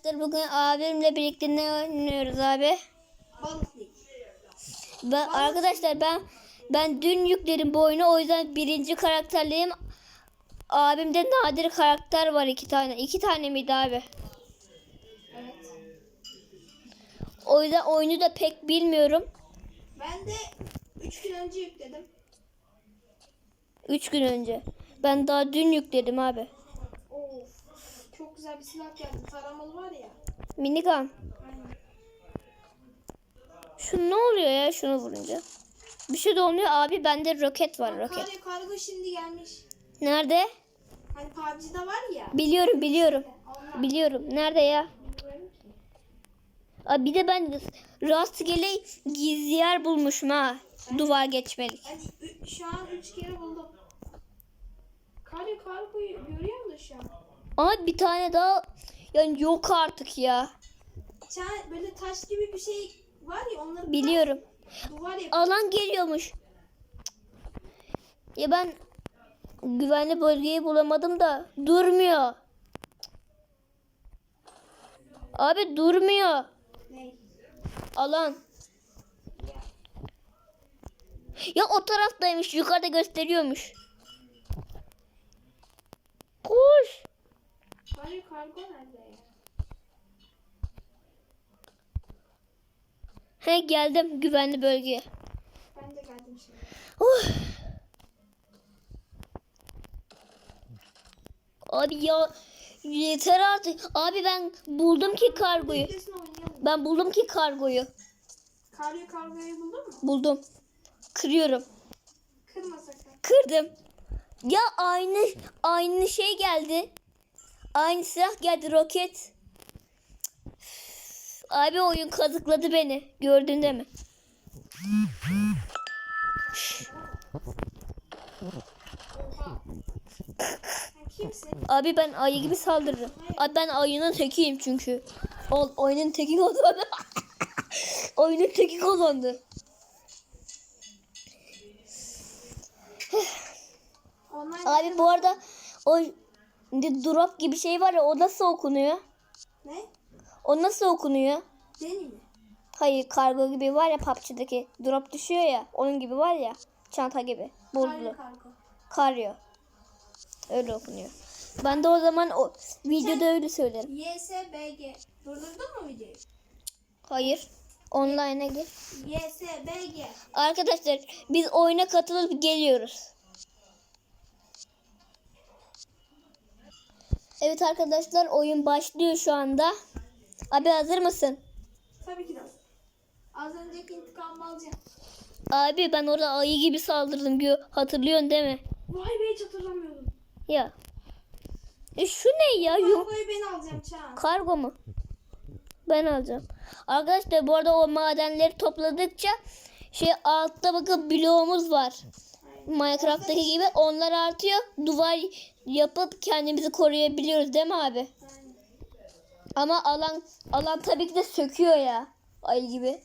Arkadaşlar bugün abimle birlikte ne oynuyoruz abi? Ben, arkadaşlar ben ben dün yükledim bu oyunu o yüzden birinci karakterliyim. Abimde nadir karakter var iki tane. İki tane miydi abi? Evet. O yüzden oyunu da pek bilmiyorum. Ben de 3 gün önce yükledim. Üç gün önce. Ben daha dün yükledim abi. Çok güzel bir silah geldi. Taramalı var ya. Minigun. Aynen. Şu ne oluyor ya şunu vurunca? Bir şey de olmuyor abi bende roket var roket. Kargo, kargo şimdi gelmiş. Nerede? Hani PUBG'de var ya. Biliyorum biliyorum. Onlar Biliyorum. Nerede ya? Abi bir de ben rastgele gizli yer bulmuşum ha. Duvar geçmelik. Hani ü- şu an 3 kere buldum. Kargo kargoyu görüyor musun şu an? Ama bir tane daha yani yok artık ya. Sen böyle taş gibi bir şey var ya onları Biliyorum. duvar yap. Alan geliyormuş. Ya ben güvenli bölgeyi bulamadım da durmuyor. Abi durmuyor. Ne? Alan. Ya o taraftaymış. Yukarıda gösteriyormuş. Koş. Kargo kargo nerede ya? He geldim güvenli bölgeye. Ben de geldim şimdi. Oh. Abi ya yeter artık. Abi ben buldum ki kargoyu. Ben buldum ki kargoyu. Kargo kargoyu buldun mu? Buldum. Kırıyorum. Kırma sakın. Kırdım. Ya aynı aynı şey geldi. Aynı silah geldi roket. Abi oyun kazıkladı beni. Gördün değil mi? Abi ben ayı gibi saldırırım. Abi ben ayının tekiyim çünkü. O, oyunun teki kazandı. oyunun teki kazandı. Abi bu arada o de- drop gibi şey var ya o nasıl okunuyor? ne? O nasıl okunuyor? Deni mi? Hayır kargo gibi var ya PUBG'deki drop düşüyor ya onun gibi var ya çanta gibi buzlu Kargo karyo öyle okunuyor. Ben de o zaman o videoda öyle söylerim. YSBG. Durdurdun mu videoyu? Hayır online'a gir. YSBG. Arkadaşlar biz oyuna katılıp geliyoruz. Evet arkadaşlar oyun başlıyor şu anda. Abi hazır mısın? Tabii ki de. Az önceki intikamımı alacağım. Abi ben orada ayı gibi saldırdım. Hatırlıyorsun değil mi? Vay be hiç hatırlamıyordum. Ya. E şu ne ya? Yok. Kargoyu ben alacağım Çağan. Kargo mu? Ben alacağım. Arkadaşlar bu arada o madenleri topladıkça şey altta bakın bloğumuz var. Minecraft'taki gibi onlar artıyor. Duvar yapıp kendimizi koruyabiliyoruz değil mi abi? Ama alan alan tabii ki de söküyor ya. Ayı gibi.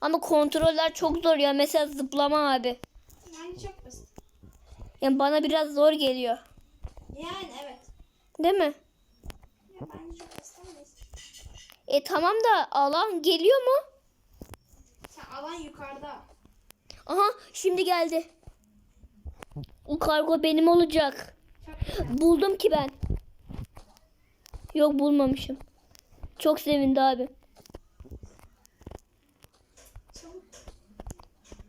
Ama kontroller çok zor ya. Mesela zıplama abi. Yani çok basit. Yani bana biraz zor geliyor. Yani evet. Değil mi? Ya bence çok basit. E tamam da alan geliyor mu? Alan yukarıda. Aha şimdi geldi. O kargo benim olacak. Buldum ki ben. Yok bulmamışım. Çok sevindi abi. Çabuk.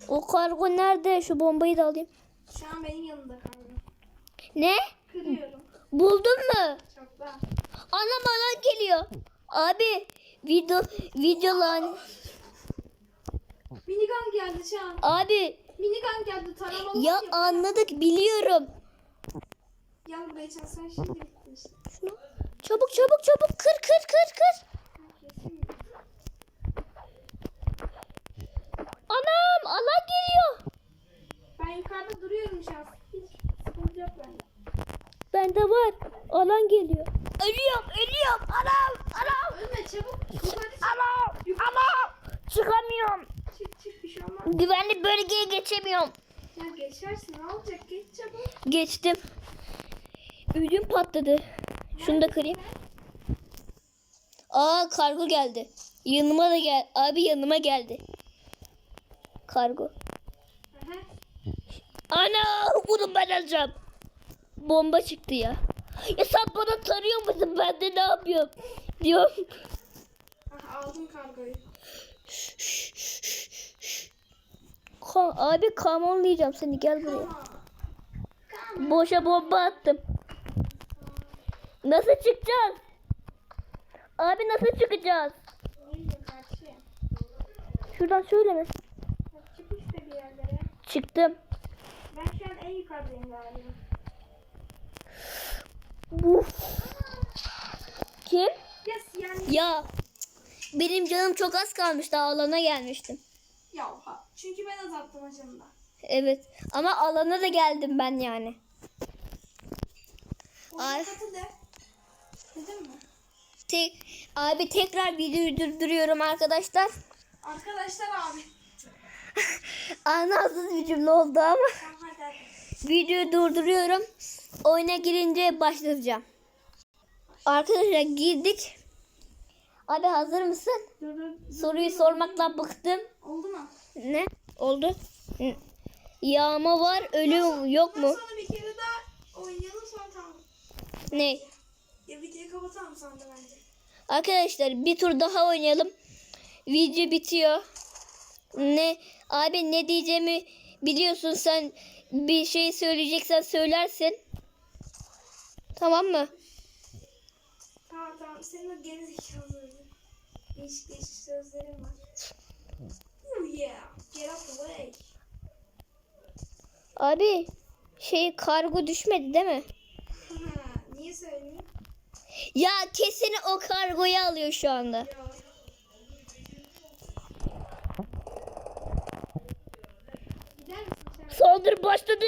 O kargo nerede? Şu bombayı da alayım. Şu an benim yanımda kargo. Ne? Kırıyorum. Buldun mu? Çok da. Anam alan geliyor. Abi video video an. Abi Minigun geldi taramalı. ya yapıyor. anladık biliyorum. Gel buraya Çağan sen şimdi. Şunu çabuk çabuk çabuk kır kır kır kır. Anam alan geliyor. Ben yukarıda duruyorum şu an. Hiç sıkıntı yok bende. Bende var. Alan geliyor. Ölüyorum ölüyorum. Anam anam. Ölme çabuk. Yukarı çık. Anam anam. Çıkamıyorum. Bir şey olmaz. Güvenli bölgeye geçemiyorum. Ya geçersin ne olacak geç çabuk. Geçtim. Ödüm patladı. Şunu da kırayım. Aa kargo geldi. Yanıma da gel. Abi yanıma geldi. Kargo. Aha. Ana bunu ben alacağım. Bomba çıktı ya. Ya sen bana tarıyor musun? Ben de ne yapıyorum? Diyorum. Aha aldım kargoyu. Ka- abi kamonlayacağım seni gel buraya. Boşa bomba attım. Nasıl çıkacağız? Abi nasıl çıkacağız? Şuradan? Hadi Çık işte bir yerlere. Çıktım. Ben şu an en yukarıdayım galiba. Uf. Kim? Yes yani. Ya benim canım çok az kalmış daha alana gelmiştim. Ya ha. Çünkü ben azalttım acımda. Evet ama alana da geldim ben yani. Ay. Oyuna katıl de. Dedin mi? Tek, abi tekrar videoyu durduruyorum arkadaşlar. Arkadaşlar abi. Anlamsız bir cümle oldu ama. Tamam hadi hadi. Videoyu durduruyorum. Oyuna girince başlatacağım. Arkadaşlar girdik. Abi hazır mısın? Soruyu sormakla bıktım. Oldu mu? Ne? Oldu. Yağma var, ölüm yok mu? sana bir kere daha oynayalım sonra tamam. Ne? Ya videoyu kapatalım sonra da bence. Arkadaşlar bir tur daha oynayalım. Video bitiyor. Ne? Abi ne diyeceğimi biliyorsun sen bir şey söyleyeceksen söylersin. Tamam mı? Tamam tamam. Senin o gerizekalı değişik değişik sözlerin var. Oh yeah. Get out the way. Abi şey kargo düşmedi değil mi? Ha, Niye söyleyeyim? Ya kesin o kargoyu alıyor şu anda. Ya. Saldırı başladı.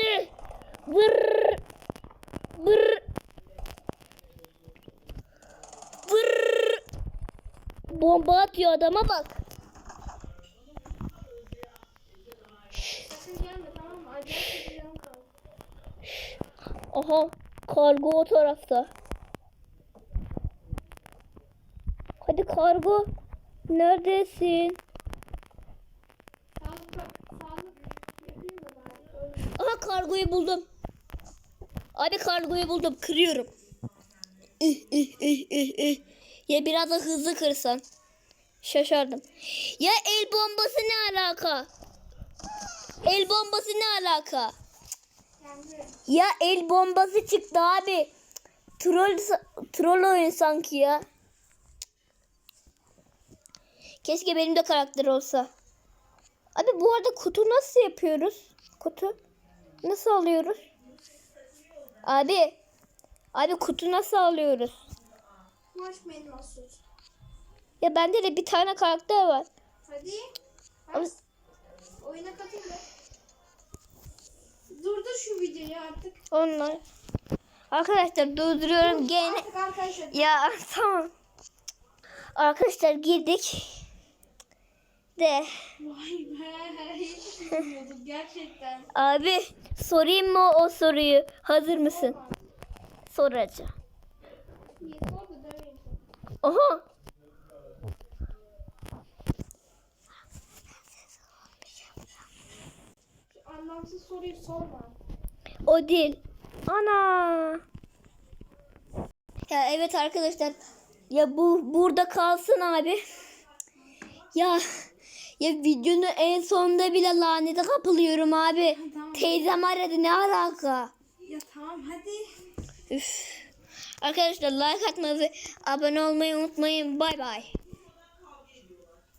Vır. Vır. Bomba atıyor adama bak. Aha kargo o tarafta. Hadi kargo. Neredesin? Aha kargoyu buldum. Abi kargoyu buldum. Kırıyorum. Ih, ih, ih, ih, ih. Ya biraz da hızlı kırsan. Şaşardım. Ya el bombası ne alaka? El bombası ne alaka? Ya el bombası çıktı abi. Troll troll oyun sanki ya. Keşke benim de karakter olsa. Abi bu arada kutu nasıl yapıyoruz? Kutu nasıl alıyoruz? Abi abi kutu nasıl alıyoruz? Sus. Ya bende de bir tane karakter var. Hadi. Ama-. Oyuna katıl da. Durdur şu videoyu artık. Onlar. Arkadaşlar durduruyorum gene. Artık arkadaşlar. Ya tamam. Arkadaşlar girdik. De. Vay be. Hiç bilmiyordum gerçekten. Abi sorayım mı o soruyu? Hazır mısın? Soracağım. İyi sor Şu anlamsız soruyu sorma. O değil. Ana. Ya evet arkadaşlar. Ya bu burada kalsın abi. Ya ya videonun en sonunda bile lanete kapılıyorum abi. Tamam. Teyzem aradı ne alaka? Ya tamam hadi. Üf. Arkadaşlar like atmayı ve abone olmayı unutmayın. Bay bay.